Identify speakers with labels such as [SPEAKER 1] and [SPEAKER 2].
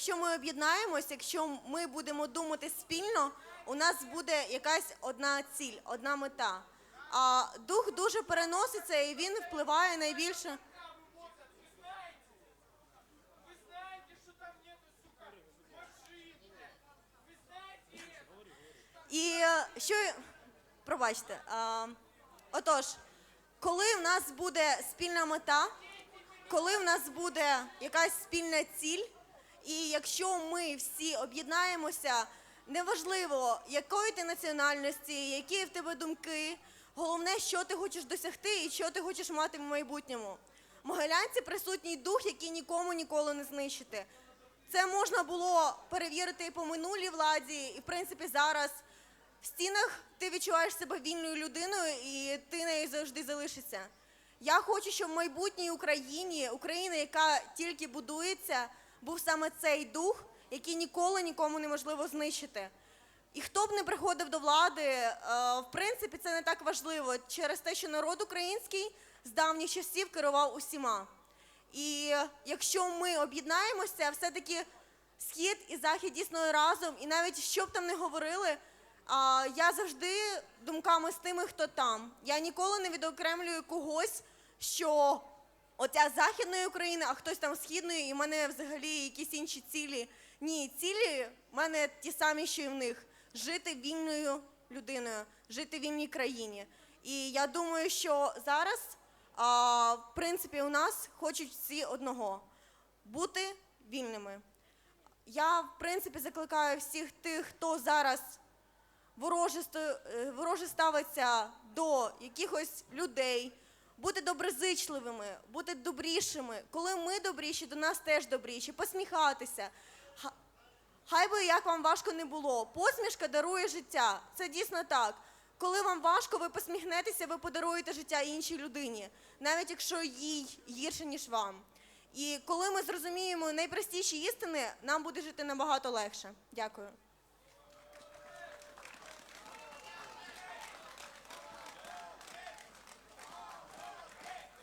[SPEAKER 1] якщо ми об'єднаємось, якщо ми будемо думати спільно, у нас буде якась одна ціль, одна мета. А дух дуже переноситься і він впливає найбільше.
[SPEAKER 2] работать, вы знаете? Вы знаете, что там нету, сука, машин, блядь? Вы знаете это?
[SPEAKER 1] І е, що пробачте, а, отож, коли в нас буде спільна мета, коли в нас буде якась спільна ціль, і якщо ми всі об'єднаємося, неважливо, якої ти національності, які в тебе думки, головне, що ти хочеш досягти і що ти хочеш мати в майбутньому. Могилянці присутній дух, який нікому ніколи не знищити. Це можна було перевірити і по минулій владі, і в принципі зараз в стінах ти відчуваєш себе вільною людиною, і ти нею завжди залишишся. Я хочу, щоб в майбутній Україні, Україна, яка тільки будується, був саме цей дух, який ніколи нікому неможливо знищити. І хто б не приходив до влади, е, в принципі, це не так важливо через те, що народ український з давніх часів керував усіма. І якщо ми об'єднаємося, все-таки схід і захід дійсно разом, і навіть що б там не говорили, я завжди думками з тими, хто там. Я ніколи не відокремлюю когось, що оця західної України, а хтось там східної, і в мене взагалі якісь інші цілі. Ні, цілі в мене ті самі, що і в них жити вільною людиною, жити в вільній країні. І я думаю, що зараз, а, в принципі, у нас хочуть всі одного бути вільними. Я, в принципі, закликаю всіх тих, хто зараз вороже, е, ставиться до якихось людей, бути доброзичливими, бути добрішими. Коли ми добріші, до нас теж добріші, посміхатися. Хай би як вам важко не було, посмішка дарує життя. Це дійсно так. Коли вам важко, ви посміхнетеся, ви подаруєте життя іншій людині, навіть якщо їй гірше, ніж вам. І коли ми зрозуміємо найпростіші істини, нам буде жити набагато легше. Дякую.